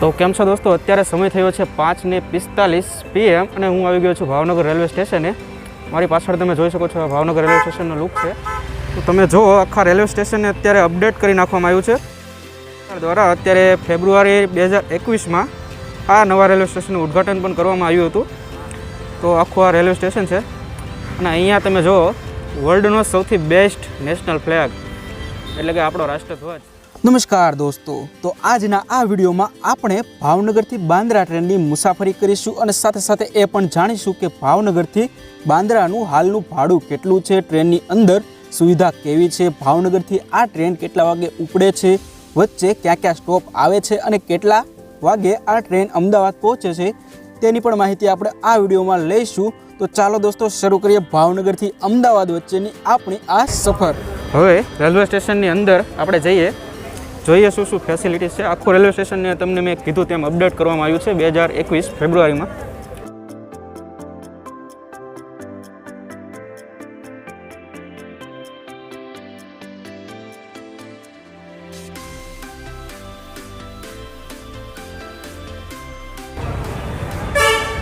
તો કેમ છો દોસ્તો? અત્યારે સમય થયો છે પાંચ ને પિસ્તાલીસ પીએમ અને હું આવી ગયો છું ભાવનગર રેલવે સ્ટેશને. મારી પાછળ તમે જોઈ શકો છો ભાવનગર રેલવે સ્ટેશનનો લુક છે. તો તમે જુઓ આખા રેલવે સ્ટેશનને અત્યારે અપડેટ કરી નાખવામાં આવ્યું છે. દ્વારા અત્યારે ફેબ્રુઆરી બે હજાર એકવીસમાં આ નવા રેલવે સ્ટેશનનું ઉદ્ઘાટન પણ કરવામાં આવ્યું હતું. તો આખું આ રેલવે સ્ટેશન છે. અને અહીંયા તમે જુઓ વર્લ્ડનો સૌથી બેસ્ટ નેશનલ ફ્લેગ એટલે કે આપણો રાષ્ટ્રધ્વજ. નમસ્કાર દોસ્તો. તો આજના આ વિડીયોમાં આપણે ભાવનગરથી બાંદ્રા ટ્રેનની મુસાફરી કરીશું અને સાથે સાથે એ પણ જાણીશું કે ભાવનગરથી બાંદ્રાનું હાલનું ભાડું કેટલું છે, ટ્રેનની અંદર સુવિધા કેવી છે, ભાવનગરથી આ ટ્રેન કેટલા વાગે ઉપડે છે, વચ્ચે ક્યાં ક્યાં સ્ટોપ આવે છે અને કેટલા વાગે આ ટ્રેન અમદાવાદ પહોંચે છે તેની પણ માહિતી આપણે આ વિડીયોમાં લઈશું. તો ચાલો દોસ્તો, શરૂ કરીએ ભાવનગરથી અમદાવાદ વચ્ચેની આપણી આ સફર. હવે રેલવે સ્ટેશનની અંદર આપણે જઈએ. જોઈએ શું શું ફેસિલિટીઝ છે. આખું રેલવે સ્ટેશનને તમને મેં કીધું તેમ અપડેટ કરવામાં આવ્યું છે બે હજાર એકવીસ ફેબ્રુઆરીમાં.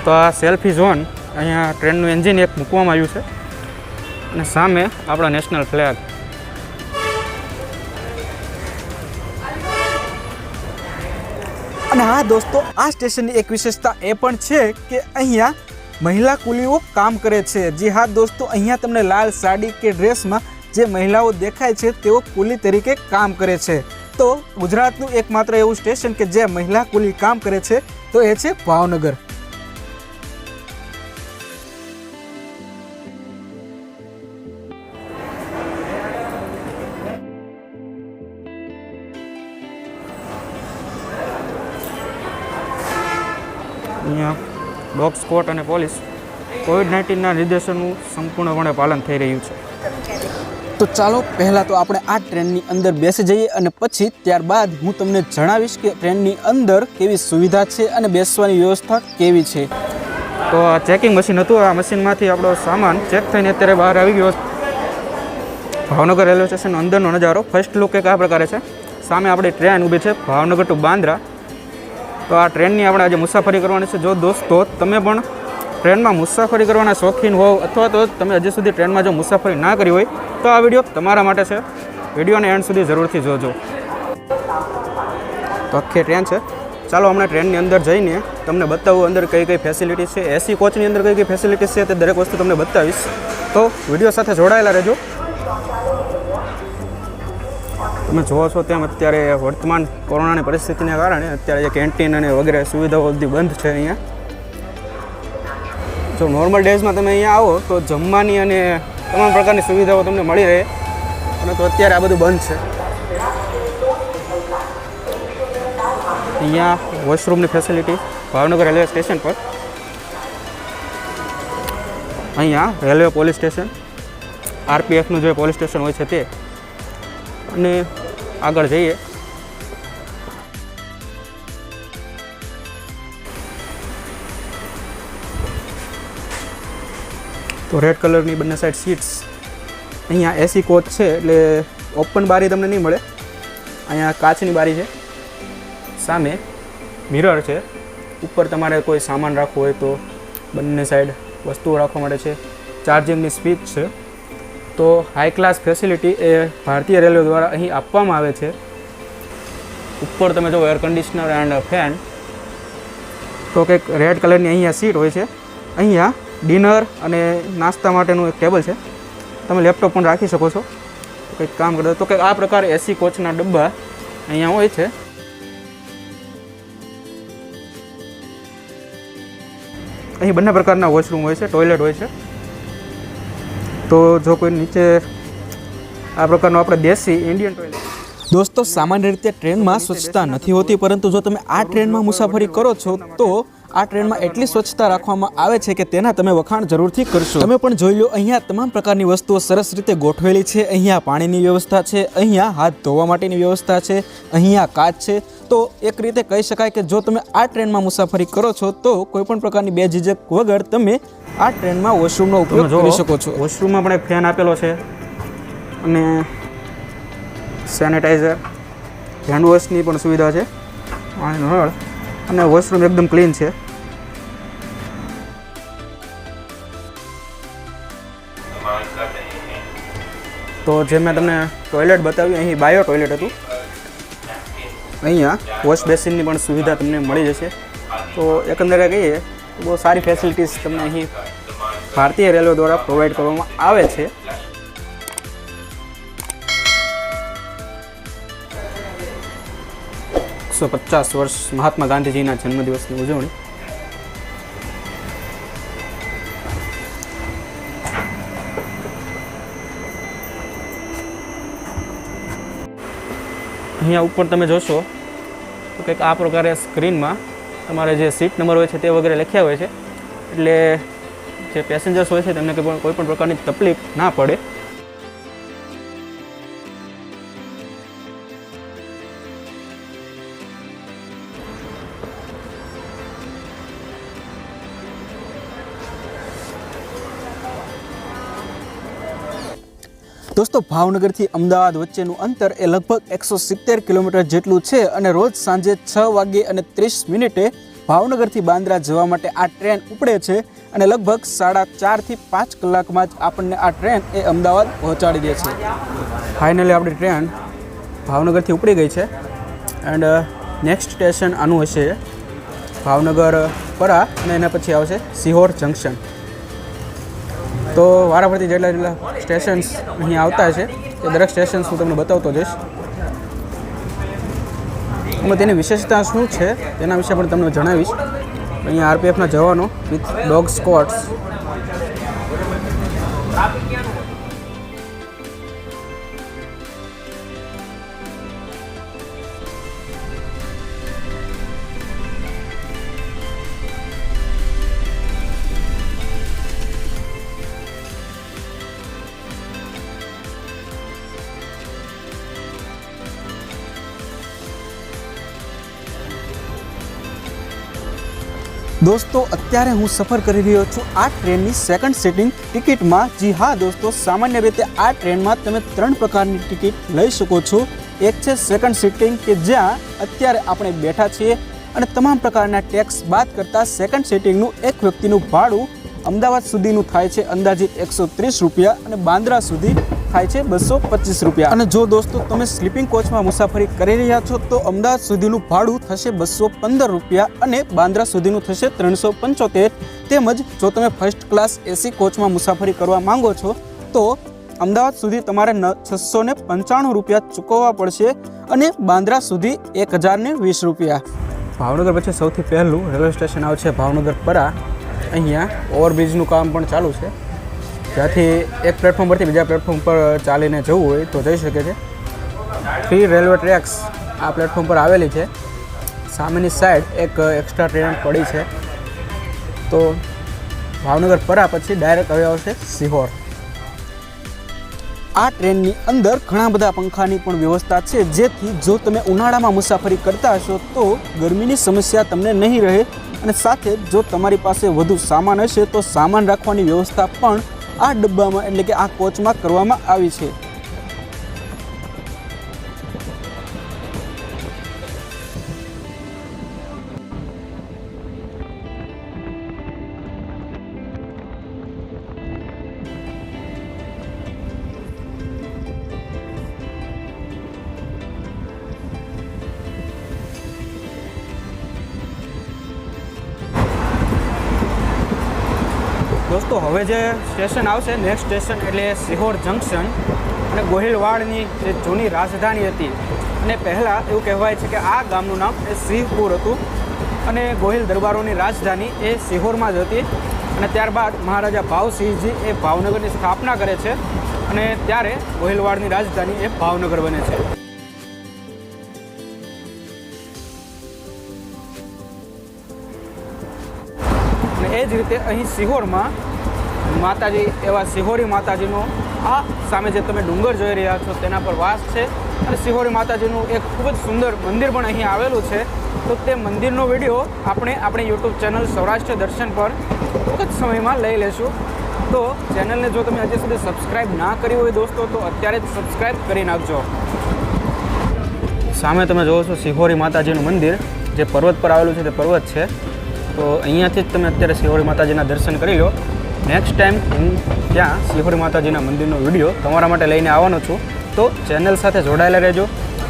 તો આ સેલ્ફી ઝોન અહીંયા ટ્રેનનું એન્જિન એક મૂકવામાં આવ્યું છે. અને સામે આપણા નેશનલ ફ્લેગ અને હા દોસ્તો, આ સ્ટેશનની એક વિશેષતા એ પણ છે કે અહીંયા મહિલા કુલીઓ કામ કરે છે. જી હા દોસ્તો, અહીંયા તમને લાલ સાડી કે ડ્રેસમાં જે મહિલાઓ દેખાય છે તેઓ કુલી તરીકે કામ કરે છે. તો ગુજરાતનું એકમાત્ર એવું સ્ટેશન કે જે મહિલા કુલી કામ કરે છે, તો એ છે ભાવનગર. ડોગ સ્કોટ અને પોલીસ કોવિડ નાઇન્ટીનના નિર્દેશોનું સંપૂર્ણપણે પાલન થઈ રહ્યું છે. તો ચાલો પહેલાં તો આપણે આ ટ્રેનની અંદર બેસી જઈએ અને પછી ત્યારબાદ હું તમને જણાવીશ કે ટ્રેનની અંદર કેવી સુવિધા છે અને બેસવાની વ્યવસ્થા કેવી છે. તો આ ચેકિંગ મશીન હતું આ મશીનમાંથી આપણો સામાન ચેક થઈને અત્યારે બહાર આવી ગયો. ભાવનગર રેલવે સ્ટેશન અંદરનો નજારો. ફર્સ્ટ લુક એક આ પ્રકારે છે. સામે આપણી ટ્રેન ઊભી છે ભાવનગર ટુ બાંદ્રા. તો આ ટ્રેનની આપણે આજે મુસાફરી કરવાની છે. જો દોસ્તો, તમે પણ ટ્રેનમાં મુસાફરી કરવાના શોખીન હોવ અથવા તો તમે હજી સુધી ટ્રેનમાં જો મુસાફરી ના કરી હોય, તો આ વીડિયો તમારા માટે છે. વિડીયોને એન્ડ સુધી જરૂરથી જોજો. તો આખી ટ્રેન છે. ચાલો હમણાં ટ્રેનની અંદર જઈને તમને બતાવું અંદર કઈ કઈ ફેસિલિટી છે. એસી કોચની અંદર કઈ કઈ ફેસિલિટી છે તે દરેક વસ્તુ તમને બતાવીશ. તો વીડિયો સાથે જોડાયેલા રહેજો. તમે જોવો છો તેમ અત્યારે વર્તમાન કોરોનાની પરિસ્થિતિને કારણે અત્યારે જે કેન્ટીન અને વગેરે સુવિધાઓ બધી બંધ છે અહીંયા. જો નોર્મલ ડેઝમાં તમે અહીંયા આવો તો જમવાની અને તમામ પ્રકારની સુવિધાઓ તમને મળી રહે. અને તો અત્યારે આ બધું બંધ છે. અહીંયા વોશરૂમની ફેસિલિટી ભાવનગર રેલવે સ્ટેશન પર. અહીંયા રેલવે પોલીસ સ્ટેશન આરપીએફનું જે પોલીસ સ્ટેશન હોય છે તે. અને આગળ જઈએ. તો રેડ કલરની બંને સાઈડ સીટ્સ અહીંયા એસી કોચ છે એટલે ઓપન બારી તમને નહીં મળે. અહીંયા કાચની બારી છે. સામે મિરર છે. ઉપર તમારે કોઈ સામાન રાખવો હોય તો બંને સાઈડ વસ્તુઓ રાખવા માટે છે. ચાર્જિંગની સ્પીચ છે. તો હાઈ ક્લાસ ફેસિલિટી એ ભારતીય રેલવે દ્વારા અહીં આપવામાં આવે છે. ઉપર તમે જો એર કન્ડિશનર એન્ડ ફેન તો કંઈક રેડ કલરની અહીંયા સીટ હોય છે. અહીંયા ડિનર અને નાસ્તા માટેનું એક ટેબલ છે. તમે લેપટોપ પણ રાખી શકો છો. કંઈક કામ કરતા તો કંઈક આ પ્રકારે એસી કોચના ડબ્બા અહીંયા હોય છે. અહીં બંને પ્રકારના વોશરૂમ હોય છે ટોયલેટ હોય છે. તો જો કોઈ નીચે આ પ્રકારનું આપણે દેશી ઇન્ડિયન ટોયલેટ દોસ્તો સામાન્ય રીતે ટ્રેનમાં સ્વચ્છતા નથી હોતી પરંતુ જો તમે આ ટ્રેનમાં મુસાફરી કરો છો તો આ ટ્રેનમાં એટલી સ્વચ્છતા રાખવામાં આવે છે કે તેના તમે વખાણ જરૂરથી કરશો. તમે પણ જોઈ લો અહીંયા તમામ પ્રકારની વસ્તુઓ સરસ રીતે ગોઠવેલી છે. અહીંયા પાણીની વ્યવસ્થા છે અહીંયા હાથ ધોવા માટેની વ્યવસ્થા છે અહીંયા કાચ છે. તો એક રીતે કહી શકાય કે જો તમે આ ટ્રેનમાં મુસાફરી કરો છો તો કોઈપણ પ્રકારની બે ઝીઝક વગર તમે આ ટ્રેનમાં વોશરૂમનો ઉપયોગ કરી શકો છો. વોશરૂમમાં પણ એક ફેન આપેલો છે અને સેનેટાઈઝર હેન્ડવોશની પણ સુવિધા છે. નળ અને વોશરૂમ એકદમ ક્લીન છે. તો જે મેં તમને ટોયલેટ બતાવ્યું, અહીં બાયો ટોયલેટ હતું. અહીંયા વોશ બેસિનની પણ સુવિધા તમને મળી જશે. તો એકંદરે કહીએ બહુ સારી ફેસિલિટીઝ તમને અહીં ભારતીય રેલવે દ્વારા પ્રોવાઈડ કરવામાં આવે છે. એકસો પચાસ વર્ષ મહાત્મા ગાંધીજીના જન્મદિવસની ઉજવણી. અહીંયા ઉપર તમે જોશો, તો કંઈક આ પ્રકારે સ્ક્રીનમાં તમારે જે સીટ નંબર હોય છે તે વગેરે લખ્યા હોય છે. એટલે જે પેસેન્જર્સ હોય છે તેમને કોઈ પણ પ્રકારની તકલીફ ના પડે. દોસ્તો, ભાવનગરથી અમદાવાદ વચ્ચેનું અંતર એ લગભગ એકસો સિત્તેર કિલોમીટર જેટલું છે અને રોજ સાંજે છ વાગે અને ત્રીસ મિનિટે ભાવનગરથી બાંદ્રા જવા માટે આ ટ્રેન ઉપડે છે અને લગભગ સાડા ચારથી પાંચ કલાકમાં જ આપણને આ ટ્રેન એ અમદાવાદ પહોંચાડી દે છે. ફાઇનલી આપણી ટ્રેન ભાવનગરથી ઉપડી ગઈ છે એન્ડ નેક્સ્ટ સ્ટેશન આનું હશે ભાવનગર પરા અને એના પછી આવશે સિહોર જંકશન તો વારાફરતી જેટલા જેટલા સ્ટેશન્સ અહીં આવતા છે, એ દરેક સ્ટેશન્સ હું તમને બતાવતો જઈશ. એમાં તેની વિશેષતા શું છે, તેના વિશે પણ તમને જણાવીશ. અહીંયા આરપીએફના જવાનો વિથ ડોગ સ્કોટ્સ દોસ્તો, અત્યારે હું સફર કરી રહ્યો છું આ ટ્રેનની સેકન્ડ સિટિંગ ટિકિટમાં. જી હા, દોસ્તો, સામાન્ય રીતે આ ટ્રેનમાં તમે ત્રણ પ્રકારની ટિકિટ લઈ શકો છો. એક છે સેકન્ડ સિટિંગ કે જ્યાં અત્યારે આપણે બેઠા છીએ અને તમામ પ્રકારના ટેક્સ બાદ કરતાં સેકન્ડ સિટિંગનું એક વ્યક્તિનું ભાડું અમદાવાદ સુધીનું થાય છે અંદાજિત એકસો ત્રીસ રૂપિયા અને બાંદ્રા સુધી થાય છે બસો પચીસ રૂપિયા. અને જો દોસ્તો તમે સ્લીપિંગ કોચમાં મુસાફરી કરી રહ્યા છો, તો અમદાવાદ સુધીનું ભાડું થશે બસો પંદર રૂપિયા અને બાંદ્રા સુધીનું થશે ત્રણસો પંચોતેર. તેમજ જો તમે ફર્સ્ટ ક્લાસ એસી કોચમાં મુસાફરી કરવા માંગો છો, તો અમદાવાદ સુધી તમારે છસો ને પંચાણું રૂપિયા ચૂકવવા પડશે અને બાંદ્રા સુધી એક હજાર ને વીસ રૂપિયા. ભાવનગર પછી સૌથી પહેલું રેલવે સ્ટેશન આવશે ભાવનગર પરા. અહીંયા ઓવરબ્રિજનું કામ પણ ચાલુ છે. જ્યાંથી એક પ્લેટફોર્મ પરથી બીજા પ્લેટફોર્મ પર ચાલીને જવું હોય તો જઈ શકે છે. થ્રી રેલવે ટ્રેક્સ આ પ્લેટફોર્મ પર આવેલી છે. સામેની સાઈડ એક એક્સ્ટ્રા ટ્રેન પડી છે. તો ભાવનગર પરા પછી ડાયરેક્ટ હવે આવશે સિહોર. આ ટ્રેનની અંદર ઘણા બધા પંખાની પણ વ્યવસ્થા છે. જેથી જો તમે ઉનાળામાં મુસાફરી કરતા હશો તો ગરમીની સમસ્યા તમને નહીં રહે અને સાથે જો તમારી પાસે વધુ સામાન હશે તો સામાન રાખવાની વ્યવસ્થા પણ આ ડબ્બામાં એટલે કે આ કોચમાં કરવામાં આવી છે. દોસ્તો, હવે જે સ્ટેશન આવશે નેક્સ્ટ સ્ટેશન એટલે સિહોર જંકશન અને ગોહિલવાડની જે જૂની રાજધાની હતી. અને પહેલાં એવું કહેવાય છે કે આ ગામનું નામ એ સિંહપુર હતું અને ગોહિલ દરબારોની રાજધાની એ સિહોરમાં જ હતી. અને ત્યારબાદ મહારાજા ભાવસિંહજી એ ભાવનગરની સ્થાપના કરે છે અને ત્યારે ગોહિલવાડની રાજધાની એ ભાવનગર બને છે. જ રીતે અહીં સિહોરમાં માતાજી, એવા સિહોરી માતાજીનો આ સામે જે તમે ડુંગર જોઈ રહ્યા છો તેના પર વાસ છે. અને સિહોરી માતાજીનું એક ખૂબ જ સુંદર મંદિર પણ અહીં આવેલું છે. તો તે મંદિરનો વીડિયો આપણે આપણી યુટ્યુબ ચેનલ સૌરાષ્ટ્ર દર્શન પર ટૂંક જ સમયમાં લઈ લેશું. તો ચેનલને જો તમે હજી સુધી સબસ્ક્રાઈબ ના કરી હોય દોસ્તો, તો અત્યારે જ સબસ્ક્રાઈબ કરી નાખજો. સામે તમે જોવો છો સિહોરી માતાજીનું મંદિર. જે પર્વત પર આવેલું છે તે પર્વત છે. તો અહીંયાથી જ તમે અત્યારે શિહોળી માતાજીના દર્શન કરી લો. નેક્સ્ટ ટાઈમ હું ત્યાં શિહોળી માતાજીના મંદિરનો વીડિયો તમારા માટે લઈને આવવાનો છું. તો ચેનલ સાથે જોડાયેલા રહેજો.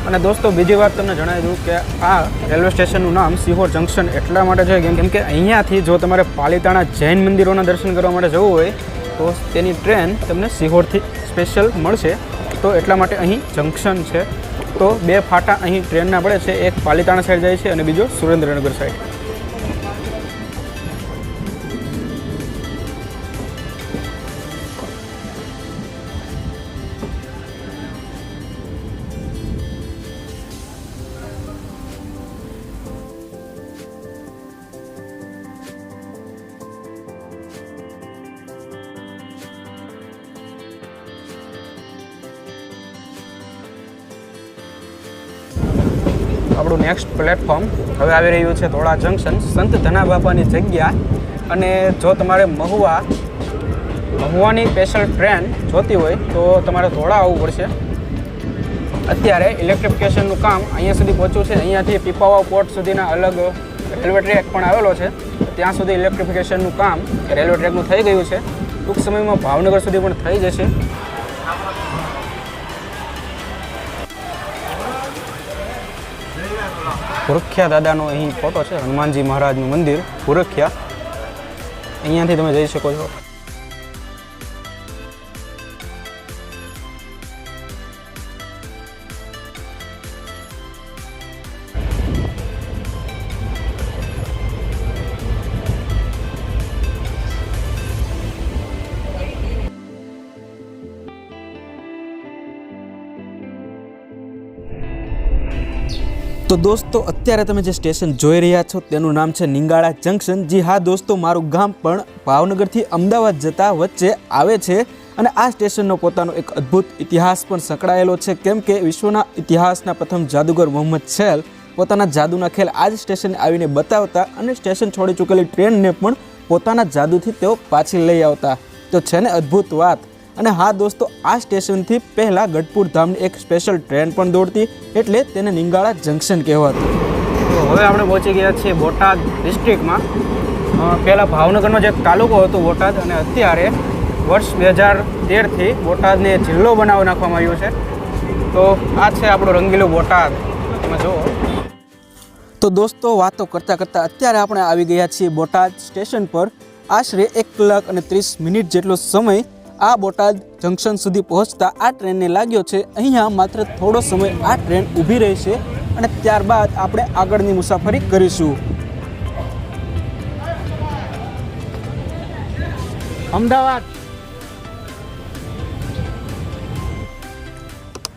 અને દોસ્તો, બીજી વાત તમને જણાવી દઉં કે આ રેલવે સ્ટેશનનું નામ સિહોર જંકશન એટલા માટે છે કેમ કે અહીંયાથી જો તમારે પાલિતાણા જૈન મંદિરોના દર્શન કરવા માટે જવું હોય, તો તેની ટ્રેન તમને સિહોરથી સ્પેશિયલ મળશે. તો એટલા માટે અહીં જંકશન છે. તો બે ફાટા અહીં ટ્રેનના પડે છે. એક પાલિતાણા સાઈડ જાય છે અને બીજો સુરેન્દ્રનગર સાઈડ આપણું નેક્સ્ટ પ્લેટફોર્મ હવે આવી રહ્યું છે ધોળા જંકશન સંત ધના બાપાની જગ્યા. અને જો તમારે મહુવા, મહુવાની સ્પેશિયલ ટ્રેન જોતી હોય, તો તમારે ધોળા આવવું પડશે. અત્યારે ઇલેક્ટ્રિફિકેશનનું કામ અહીંયા સુધી પહોંચ્યું છે. અહીંયાથી પીપાવા પોર્ટ સુધીના અલગ રેલવે ટ્રેક પણ આવેલો છે. ત્યાં સુધી ઇલેક્ટ્રિફિકેશનનું કામ રેલવે ટ્રેકનું થઈ ગયું છે. ટૂંક સમયમાં ભાવનગર સુધી પણ થઈ જશે. પુરખ્યા દાદાનો અહીં ફોટો છે હનુમાનજી મહારાજનું મંદિર પુરખ્યા. અહીંયાથી તમે જઈ શકો છો. તો દોસ્તો, અત્યારે તમે જે સ્ટેશન જોઈ રહ્યા છો, તેનું નામ છે નિંગાળા જંકશન. જી હા દોસ્તો, મારું ગામ પણ ભાવનગરથી અમદાવાદ જતા વચ્ચે આવે છે અને આ સ્ટેશનનો પોતાનો એક અદ્ભુત ઇતિહાસ પણ સંકળાયેલો છે. કેમ કે વિશ્વના ઇતિહાસના પ્રથમ જાદુગર મોહમ્મદ શેલ પોતાના જાદુના ખેલ આ જ સ્ટેશને આવીને બતાવતા અને સ્ટેશન છોડી ચૂકેલી ટ્રેનને પણ પોતાના જાદુથી તેઓ પાછી લઈ આવતા. તો છે ને અદ્ભુત વાત. અને હા દોસ્તો આ સ્ટેશનથી પહેલાં ગઢપુર ધામની એક સ્પેશિયલ ટ્રેન પણ દોડતી એટલે તેને નિંગાળા જંકશન કહેવાતું. તો હવે આપણે પહોંચી ગયા છીએ બોટાદ ડિસ્ટ્રિક્ટમાં પહેલાં ભાવનગરનો જે તાલુકો હતો બોટાદ અને અત્યારે વર્ષ બે હજાર તેરથી બોટાદને જિલ્લો બનાવી નાખવામાં આવ્યો છે. તો આ છે આપણો રંગીલો બોટાદ. તમે જુઓ. તો દોસ્તો વાતો કરતાં કરતાં અત્યારે આપણે આવી ગયા છીએ બોટાદ સ્ટેશન પર. આશરે એક કલાક અને ત્રીસ મિનિટ જેટલો સમય આ બોટાદ જંકશન સુધી પહોંચતા આ ટ્રેનને લાગ્યો છે. અહીંયા માત્ર થોડો સમય આ ટ્રેન ઊભી રહેશે અને ત્યારબાદ આપણે આગળની મુસાફરી કરીશું. અમદાવાદ.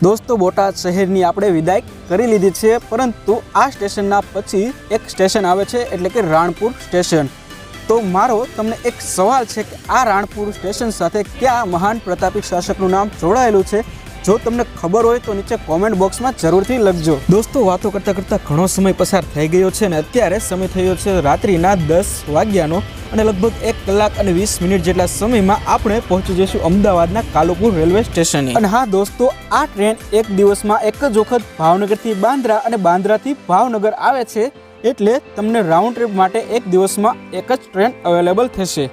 દોસ્તો બોટાદ શહેરની આપણે વિદાય કરી લીધી છે પરંતુ આ સ્ટેશનના પછી એક સ્ટેશન આવે છે એટલે કે રાણપુર સ્ટેશન. તો મારો તમને એક સવાલ છે કે આ રાણપુર સ્ટેશન સાથે કયા મહાન પ્રતાપી શાસકનું નામ જોડાયેલું છે? જો તમને ખબર હોય તો નીચે કોમેન્ટ બોક્સમાં જરૂરથી લખજો. દોસ્તો, વાતો કરતાં કરતાં ઘણો સમય પસાર થઈ ગયો છે અને અત્યારે સમય થયો છે રાત્રિના દસ વાગ્યાનો અને લગભગ એક કલાક અને વીસ મિનિટ જેટલા સમયમાં આપણે પહોંચી જઈશું અમદાવાદના કાલુપુર રેલવે સ્ટેશને. અને હા, દોસ્તો, આ ટ્રેન એક દિવસમાં એક જ વખત ભાવનગરથી બાંદ્રા અને બાંદ્રાથી ભાવનગર આવે છે. એટલે તમને રાઉન્ડ ટ્રીપ માટે એક દિવસમાં એક જ ટ્રેન અવેલેબલ થશે.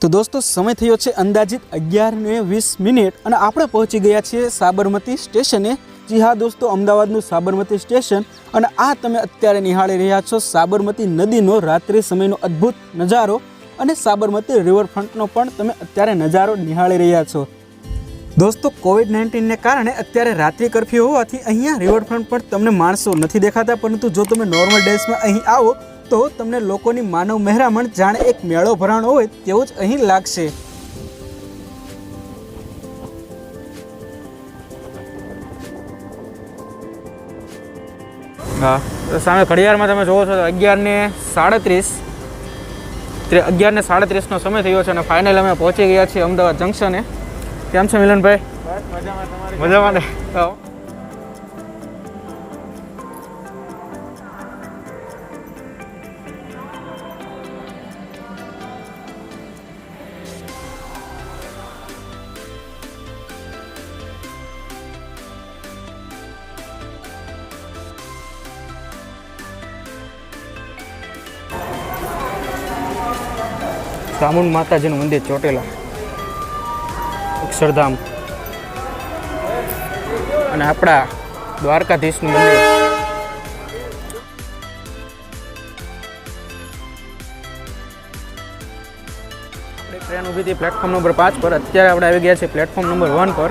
તો દોસ્તો, સમય થયો છે અંદાજિત અગિયાર ને વીસ મિનિટ અને આપણે પહોંચી ગયા છીએ સાબરમતી સ્ટેશને. જી હા દોસ્તો, અમદાવાદનું સાબરમતી સ્ટેશન અને આ તમે અત્યારે નિહાળી રહ્યા છો સાબરમતી નદીનો રાત્રિ સમયનો અદ્ભુત નજારો અને સાબરમતી રિવરફ્રન્ટનો પણ તમે અત્યારે નજારો નિહાળી રહ્યા છો. દોસ્તો કોવિડ નાઇન્ટીનને કારણે અત્યારે રાત્રિ કરફ્યુ હોવાથી અહીંયા રિવરફ્રન્ટ પર તમને માણસો નથી દેખાતા, પરંતુ જો તમે નોર્મલ ડેઝમાં અહીં આવો, તો તમને લોકોની માનવ મહેરામણ જાણે એક મેળો ભરાણો હોય તેવું જ અહીં લાગશે. હા સામે ઘડિયાળમાં તમે જોવો છો તો અગિયાર ને સાડત્રીસ અગિયાર ને સાડત્રીસનો સમય થયો છે અને ફાઇનલ અમે પહોંચી ગયા છીએ અમદાવાદ જંકશને કેમ છે મિલનભાઈ? મજામાં ને ચામુંડ માતાજીનું મંદિર ચોટેલા. અક્ષરધામ અને આપણા દ્વારકાધીશનું મંદિર. ટ્રેન ઊભી હતી પ્લેટફોર્મ નંબર પાંચ પર. અત્યારે આપણે આવી ગયા છે પ્લેટફોર્મ નંબર વન પર.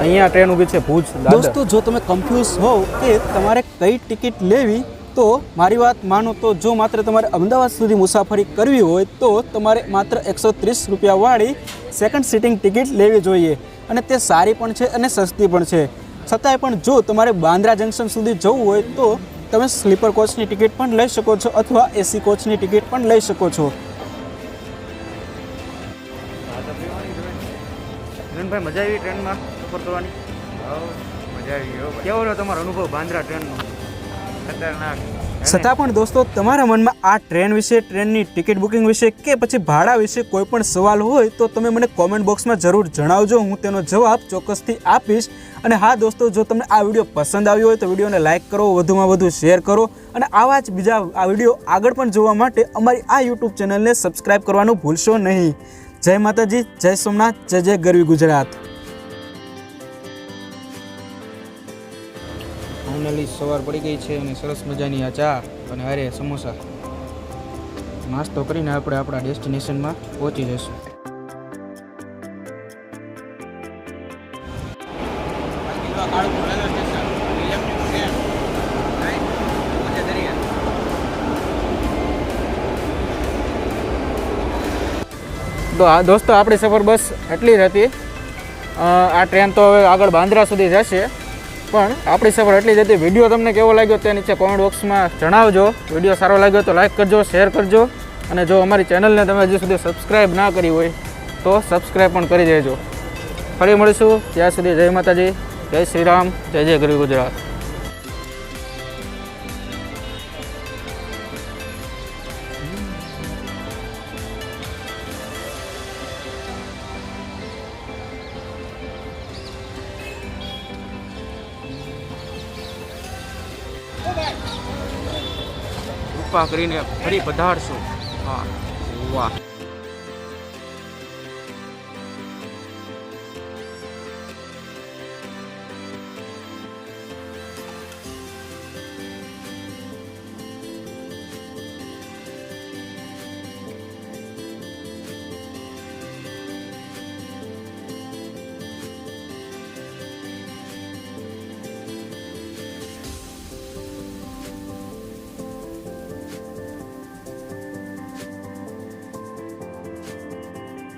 અહીંયા ટ્રેન ઊભી છે ભુજ દોસ્તો, જો તમે કન્ફ્યુઝ હોવ કે તમારે કઈ ટિકિટ લેવી, તો મારી વાત માનો તો જો માત્ર તમારે અમદાવાદ સુધી મુસાફરી કરવી હોય, તો તમારે માત્ર એકસો ત્રીસ રૂપિયાવાળી સેકન્ડ સિટિંગ ટિકિટ લેવી જોઈએ. અને તે સારી પણ છે અને સસ્તી પણ છે. છતાંય પણ જો તમારે બાંદ્રા જંકશન સુધી જવું હોય તો તમે સ્લીપર કોચની ટિકિટ પણ લઈ શકો છો અથવા એસી કોચની ટિકિટ પણ લઈ શકો છો. ભાઈ મજા આવી ટ્રેનમાં સફર કરવાની? મજા આવી ગયો કેવો રહ્યો તમારો અનુભવ બાંદ્રા ટ્રેનનો? ખતરનાક. છતાં પણ દોસ્તો, તમારા મનમાં આ ટ્રેન વિશે, ટ્રેનની ટિકિટ બુકિંગ વિશે કે પછી ભાડા વિશે કોઈ પણ સવાલ હોય તો તમે મને કોમેન્ટ બોક્સમાં જરૂર જણાવજો. હું તેનો જવાબ ચોક્કસથી આપીશ. અને હા, દોસ્તો, જો તમને આ વીડિયો પસંદ આવ્યો હોય તો વિડીયોને લાઇક કરો, વધુમાં વધુ શેર કરો. અને આવા જ બીજા આ વીડિયો આગળ પણ જોવા માટે અમારી આ યુટ્યુબ ચેનલને સબસ્ક્રાઇબ કરવાનું ભૂલશો નહીં. જય માતાજી, જય સોમનાથ, જય જય ગરવી ગુજરાત. ફાઇનલી સવાર પડી ગઈ છે અને સરસ મજાની આ ચા અને અરે સમોસા. નાસ્તો કરીને આપણે આપણા ડેસ્ટિનેશનમાં પહોંચી જઈશું. તો આ દોસ્તો, આપણી સફર બસ એટલી જ હતી. આ ટ્રેન તો હવે આગળ બાંદ્રા સુધી જશે. પણ આપણી સફર એટલી જ હતી. વીડિયો તમને કેવો લાગ્યો તે નીચે કોમેન્ટ બોક્સમાં જણાવજો. વીડિયો સારો લાગ્યો તો લાઇક કરજો શેર કરજો. અને જો અમારી ચેનલને તમે હજી સુધી સબસ્ક્રાઈબ ના કરી હોય તો સબસ્ક્રાઈબ પણ કરી દેજો. ફરી મળીશું. ત્યાં સુધી જય માતાજી, જય શ્રી રામ, જય જય ગરવી ગુજરાત. કૃપા કરીને ફરી પધારશો. હા. વાહ.